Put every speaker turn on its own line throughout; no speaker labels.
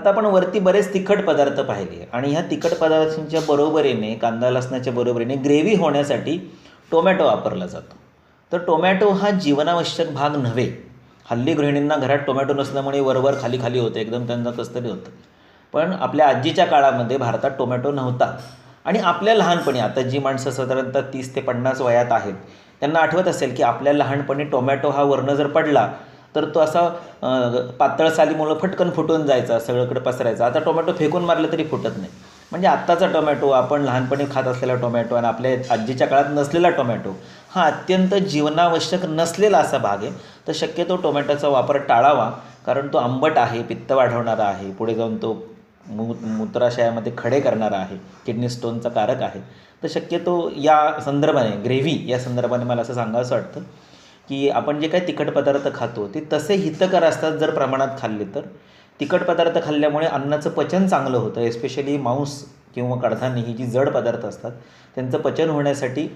आता आपण वरती बरेच तिखट पदार्थ पाहिले आणि ह्या तिखट पदार्थांच्या बरोबरीने कांदा लसणाच्या बरोबरीने ग्रेव्ही होण्यासाठी टोमॅटो वापरला जातो. तर टोमॅटो हा जीवनावश्यक भाग नव्हे. हल्ली गृहिणींना घरात टोमॅटो नसल्यामुळे वरवर खाली खाली होतं एकदम त्यांना कसं तरी होतं. पण आपल्या आजीच्या काळामध्ये भारतात टोमॅटो नव्हता. आणि आपल्या लहानपणी आता जी माणसं साधारणतः तीस ते पन्नास वयात आहेत त्यांना आठवत असेल की आपल्या लहानपणी टोमॅटो हा वर्ण जर पडला तर तो असा पातळ सालीमुळं फटकन फुटून जायचा सगळीकडे पसरायचा. आता टोमॅटो फेकून मारलं तरी फुटत नाही. म्हणजे आत्ताचा टोमॅटो आपण लहानपणी खात असलेला टोमॅटो आणि आपल्या आजीच्या काळात नसलेला टोमॅटो हा अत्यंत जीवनावश्यक नसलेला असा भाग आहे. तर शक्यतो टोमॅटोचा वापर टाळावा कारण तो आंबट आहे पित्त वाढवणारा आहे पुढे जाऊन तो मू मूत्राशयामध्ये खडे करणारा आहे किडनी स्टोनचा कारक आहे. तर शक्यतो या संदर्भाने ग्रेव्ही या संदर्भाने मला असं सांगावंसं वाटतं की आपण जे काही तिखट पदार्थ खातो ते तसे हितकर असतात जर प्रमाणात खाल्ले तर. तिखट पदार्थ खाल्ल्यामुळे अन्नाचं पचन चांगलं होतं एस्पेशली मांस किंवा कडधान्य ही जी जड पदार्थ असतात त्यांचं पचन होण्यासाठी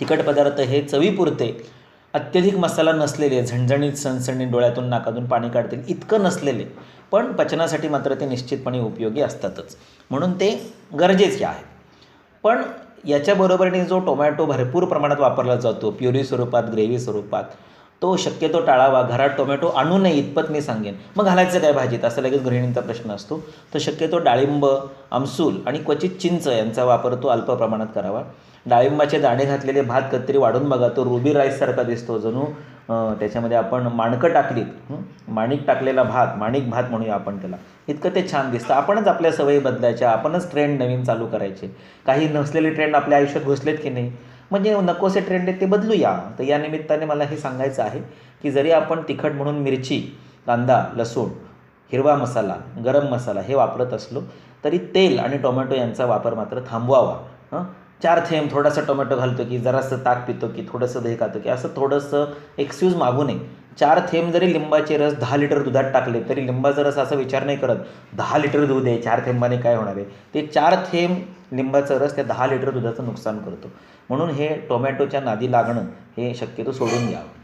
तिखट पदार्थ हे चवीपुरते. अत्यधिक मसाला नसलेले झणझणीत सणसणी डोळ्यातून नाकातून पाणी काढतील इतकं नसलेले. पण पचनासाठी मात्र ते निश्चितपणे उपयोगी असतातच. म्हणून ते गरजेचे आहे. पण याच्याबरोबरीने जो टोमॅटो भरपूर प्रमाणात वापरला जातो प्युरी स्वरूपात ग्रेव्ही स्वरूपात तो शक्यतो टाळावा. घरात टोमॅटो आणू नये इतपत मी सांगेन. मग घालायचं काय भाजीत? असा लगेच गृहिणींचा प्रश्न असतो. तर शक्यतो डाळिंब आमसूल आणि क्वचित चिंच यांचा वापर तो अल्प प्रमाणात करावा. डाळिंबाचे दाणे घातलेले भात कत्री वाढून बघा. तो रुबी राईससारखा दिसतो जणू. त्याच्यामध्ये आपण माणकं टाकलीत माणिक टाकलेला भात माणिक भात म्हणूया आपण त्याला. इतकं ते छान दिसतं. आपणच आपल्या सवयी बदलायच्या आपणच ट्रेंड नवीन चालू करायचे. काही नसलेले ट्रेंड आपल्या आयुष्यात घुसलेत की नाही? म्हणजे नकोसे ट्रेंड आहेत ते बदलूया. तर या निमित्ताने मला हे सांगायचं आहे की जरी आपण तिखट म्हणून मिरची कांदा लसूण हिरवा मसाला गरम मसाला हे वापरत असलो तरी तेल आणि टोमॅटो यांचा वापर मात्र थांबवावा. हं? चार थेंब थोडासा टोमॅटो घालतो की जरासं ताक पितो की थोडंसं दही खातो की असं थोडंसं एक्सक्यूज मागू नये. चार थेंब जरी लिंबाचे रस दहा लिटर दुधात टाकले तरी लिंबाचा रस असा विचार नाही करत दहा लिटर दूध आहे चार थेंबाने काय होणार आहे? ते चार थेंब लिंबाचा रस त्या दहा लिटर दुधाचं नुकसान करतो. म्हणून हे टोमॅटोच्या नादी लागणं हे शक्यतो सोडून द्यावं.